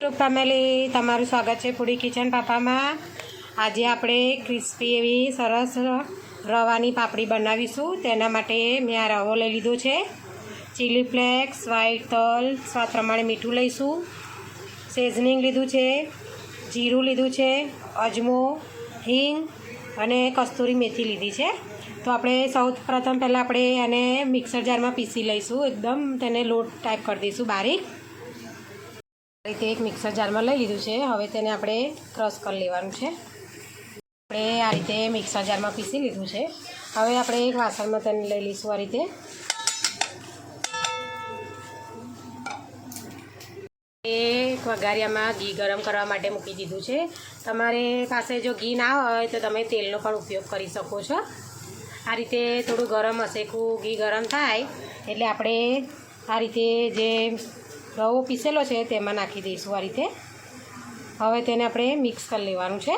YouTube family તમારું સ્વાગત છે ફૂડી કિચન પાપામાં. આજે આપણે ક્રિસ્પી એવી સરસ રવાની પાપડી બનાવીશું. તેના માટે મેં આ રવો લઈ લીધો છે. ચીલી ફ્લેક્સ વ્હાઈટ તલ, સ્વાદ પ્રમાણે મીઠું લઈશું. સેઝનિંગ લીધું છે, જીરું લીધું છે, અજમો, હિંગ અને કસ્તુરી મેથી લીધી છે. તો આપણે સૌ પ્રથમ પહેલાં આપણે એને મિક્સર જારમાં પીસી લઈશું. એકદમ તેને લોટ ટાઈપ કરી દઈશું બારીક. રીતે એક મિક્સર જારમાં લઈ લીધું છે. હવે તેને આપણે ક્રશ કરી લેવાનું છે. આપણે આ રીતે મિક્સર જારમાં પીસી લીધું છે. હવે આપણે એક વાસણમાં તેને લઈ લઈશું આ રીતે. એક વઘારિયામાં ઘી ગરમ કરવા માટે મૂકી દીધું છે. તમારે પાસે જો ઘી ના હોય તો તમે તેલનો પણ ઉપયોગ કરી શકો છો. આ રીતે થોડું ગરમ હશેકું ઘી ગરમ થાય એટલે આપણે આ રીતે જે રવો પીસેલો છે તેમાં નાખી દઈશું આ રીતે. હવે તેને આપણે મિક્સ કરી લેવાનું છે.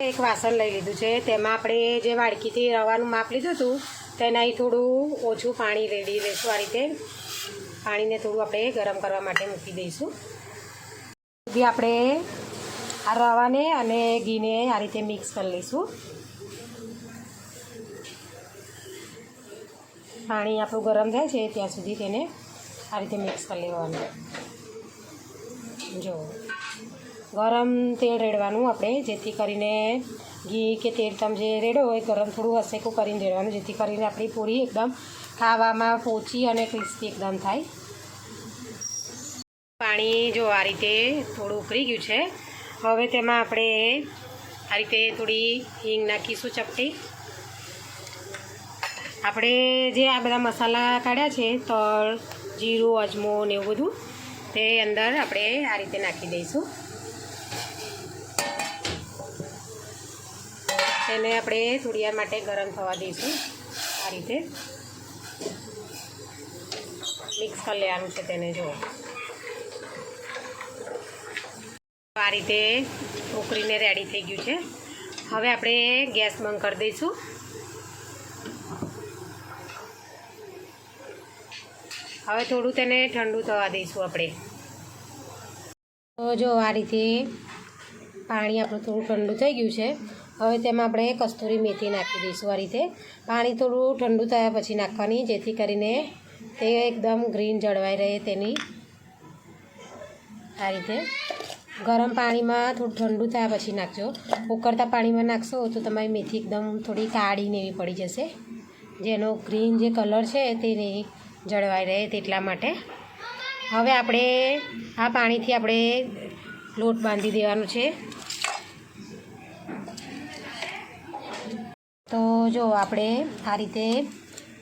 એક વાસણ લઈ લીધું છે. તેમાં આપણે જે વાડકીથી રવાનું માપ લીધું હતું, તેનાથી થોડું ઓછું પાણી રેડી લઈશું આ રીતે. પાણીને થોડું આપણે ગરમ કરવા માટે મૂકી દઈશું. બી આપણે આ રવાને અને ઘીને આ રીતે મિક્સ કરી લઈશું. પાણી આપણું ગરમ થાય છે ત્યાં સુધી તેને આ રીતે મિક્સ કરી લેવાનું. જો. ગરમ તેલ રેડવાનું આપણે, જેથી કરીને ઘી કે તેલ તમે જે રેડો હોય, ગરમ થોડું હસેકું કરીને રેડવાનું, જેથી કરીને આપણી પૂરી એકદમ ખાવામાં પોચી અને ક્રિસ્પી એકદમ થાય. પાણી જો આ રીતે થોડું ઉકળી ગયું છે. હવે તેમાં આપણે આ રીતે થોડી હિંગ નાખીશું ચપટી. આપણે જે આ બધા મસાલા કાઢ્યા છે તળ જીરું, અજમો ને એવું બધું, તે અંદર આપણે આ રીતે નાખી દઈશું. તેને આપણે થોડી માટે ગરમ થવા દઈશું આ રીતે. મિક્સ કરી લેવાનું છે તેને જો આ રીતે ઉકળીને રેડી થઈ ગયું છે. હવે આપણે ગેસ બંધ કરી દઈશું. હવે થોડું તેને ઠંડુ થવા દઈશું આપણે. તો જો આ રીતે પાણી આપણું થોડું ઠંડુ થઈ ગયું છે. હવે તેમાં આપણે કસ્તુરી મેથી નાખી દઈશું આ રીતે. પાણી થોડું ઠંડુ થયા પછી નાખવાની, જેથી કરીને તે એકદમ ગ્રીન જળવાઈ રહે તેની. આ રીતે ગરમ પાણીમાં થોડું ઠંડુ થયા પછી નાખજો. ઉકળતા પાણીમાં નાખશો તો તમારી મેથી એકદમ થોડી કાળી ને એવી પડી જશે. જેનો ગ્રીન જે કલર છે તે નહીં જળવાઈ રહે તેટલા માટે. હવે આપણે આ પાણીથી આપણે લોટ બાંધી દેવાનો છે. તો જો આપણે આ રીતે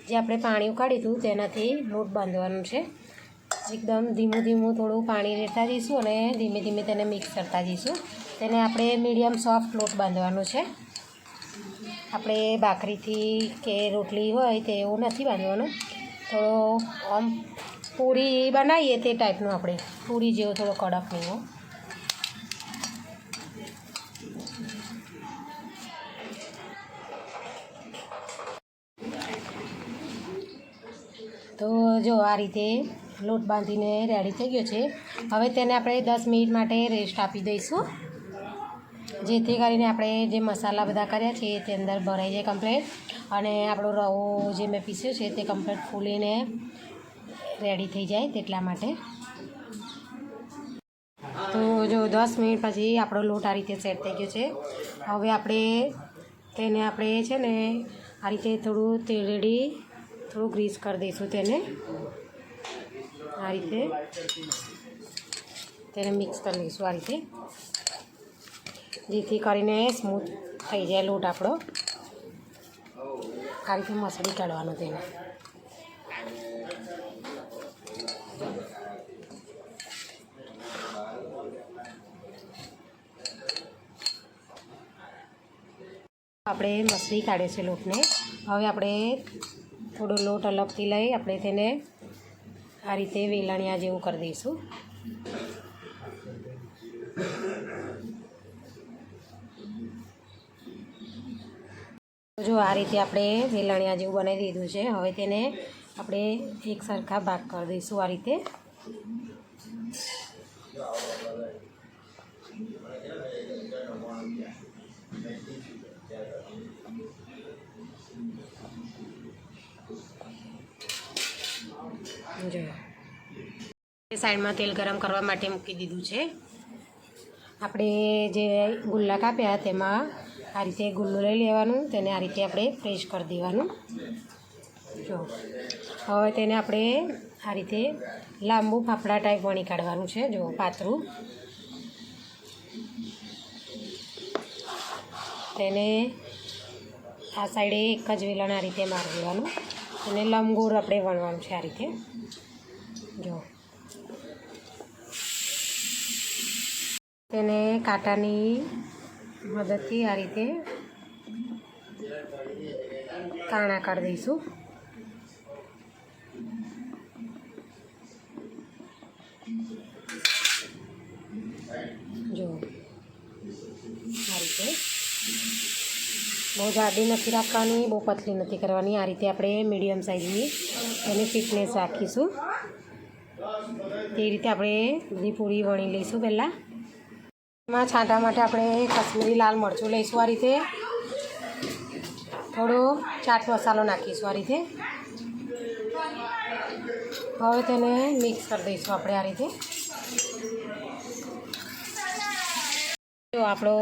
જે આપણે પાણી ઉકાળ્યું હતું તેનાથી લોટ બાંધવાનું છે. એકદમ ધીમું ધીમું થોડું પાણી રેડતા જઈશું અને ધીમે ધીમે તેને મિક્સ કરતા જઈશું. તેને આપણે મીડિયમ સોફ્ટ લોટ બાંધવાનો છે. આપણે ભાખરીથી કે રોટલી હોય તેવું નથી બાંધવાનો. થોડો, આમ પૂરી બનાવીએ તે ટાઈપનું આપણે. પૂરી જેવો થોડો કડક નહીં તો જો આ રીતે લોટ બાંધીને રેડી થઈ ગયો છે. હવે તેને આપણે દસ મિનિટ માટે રેસ્ટ આપી દઈશું. જેથી કરીને આપણે જે મસાલા બધા કર્યા છે તે અંદર ભરાઈ જાય કમ્પ્લેટ અને આપણો રવો જે મેં પીસ્યો છે તે કમ્પ્લેટ ફૂલીને રેડી થઈ જાય તેટલા માટે. તો જો દસ મિનિટ પછી આપણો લોટ આ રીતે સેટ થઈ ગયો છે. હવે આપણે તેને આપણે છે ને આ રીતે થોડું તેલ થોડું ગ્રીસ કરી દઈશું તેને. આ રીતે તેને મિક્સ કરી લઈશું આ રીતે. જેથી કરીને સ્મૂથ થઈ જાય લોટ આપણો. આ રીતે મસળી કાઢવાનો તેને આપણે મસળી કાઢે છે લોટને. હવે આપણે થોડો લોટ અલગથી લઈ આપણે તેને આ રીતે વેલણિયા જેવું કરી દઈશું. જો આ રીતે આપણે વેલણિયા જેવું બનાવી દીધું છે. હવે તેને આપણે એક સરખા ભાગ કરી દઈશું આ રીતે. જો. સાઈડમાં તેલ ગરમ કરવા માટે મૂકી દીધું છે. આપણે જે ગુલ્લા કાપ્યા તેમાં આ રીતે ગુલ્લું લઈ લેવાનું, તેને આ રીતે આપણે ફ્રેશ કરી દેવાનું. જો, હવે તેને આપણે આ રીતે લાંબુ ફાફડા ટાઈપ વણી કાઢવાનું છે, જો, પાતળું. તેને આ સાઈડે એક જ વેલણ આ રીતે મારી દેવાનું અને લંબગોળ આપણે વણવાનું છે આ રીતે. જો. તેને કાંટાની મદદથી આ રીતે તાણા કાઢી દઈશું. જો, આ રીતે બહુ જાડી નથી રાખવાની, બહુ પતલી નથી કરવાની. આ રીતે આપણે મીડિયમ સાઇઝની એની ફિટનેસ રાખીશું. તે રીતે આપણે બધી પૂરી વણી લઈશું પહેલાં. એમાં છાંટા માટે આપણે કશ્મીરી લાલ મરચું લઈશું આ રીતે. થોડો ચાટ મસાલો નાખીશું આ રીતે. હવે તેને મિક્સ કરી દઈશું આપણે આ રીતે. જો આપણો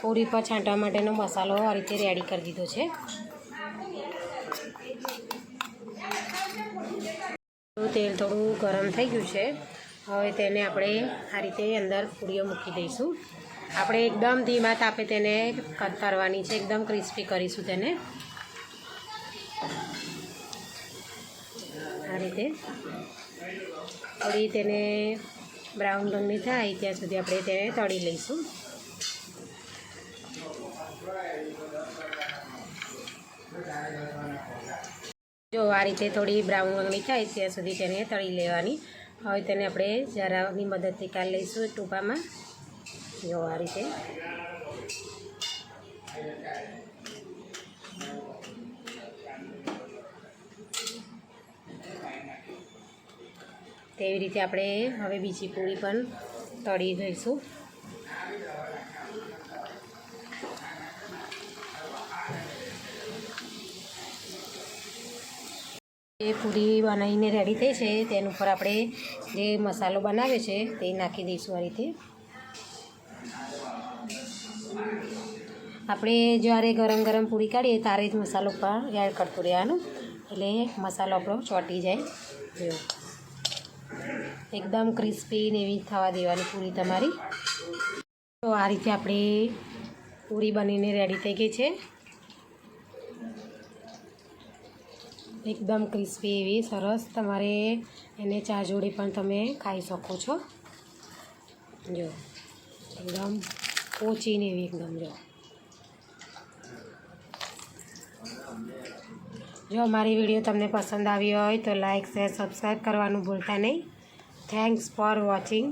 પૂરી પર છાંટવા માટેનો મસાલો આ રીતે રેડી કરી દીધો છે. તેલ થોડું ગરમ થઈ ગયું છે. હવે તેને આપણે આ રીતે અંદર પૂરીઓ મૂકી દઈશું. આપણે એકદમ ધીમા તાપે તેને કરવાની છે, એકદમ ક્રિસ્પી કરીશું તેને. આ રીતે થોડી તેને બ્રાઉન રંગની થાય, ત્યાં સુધી આપણે તેને તળી લઈશું. જો આ રીતે થોડી બ્રાઉન રંગની થાય, ત્યાં સુધી તેને તળી લેવાની. હવે તેને આપણે જરાની મદદથી કાઢી લઈશું ટૂંપામાં જો આ રીતે. તેવી રીતે આપણે હવે બીજી પૂરી પણ તળી દઈશું એ પૂરી બનાવીને રેડી થઈ છે. તેની ઉપર આપણે જે મસાલો બનાવે છે તે નાખી દઈશું આ રીતે. આપણે જ્યારે ગરમ ગરમ પૂરી કાઢીએ ત્યારે જ મસાલો પર એડ કરતું રહેવાનું. એટલે મસાલો આપણો ચોંટી જાય. જો. એકદમ ક્રિસ્પી ને એવી થવા દેવાની પૂરી તમારી. તો આ રીતે આપણી પૂરી બનીને રેડી થઈ ગઈ છે. એકદમ ક્રિસ્પી એવી, સરસ. તમારે એને ચા જોડે પણ તમે ખાઈ શકો છો. જો, એકદમ પોચીને એવી એકદમ, જો. જો અમારી વીડિયો તમને પસંદ આવી હોય તો લાઇક શેર, સબસ્ક્રાઈબ કરવાનું ભૂલતા નહીં. Thanks for watching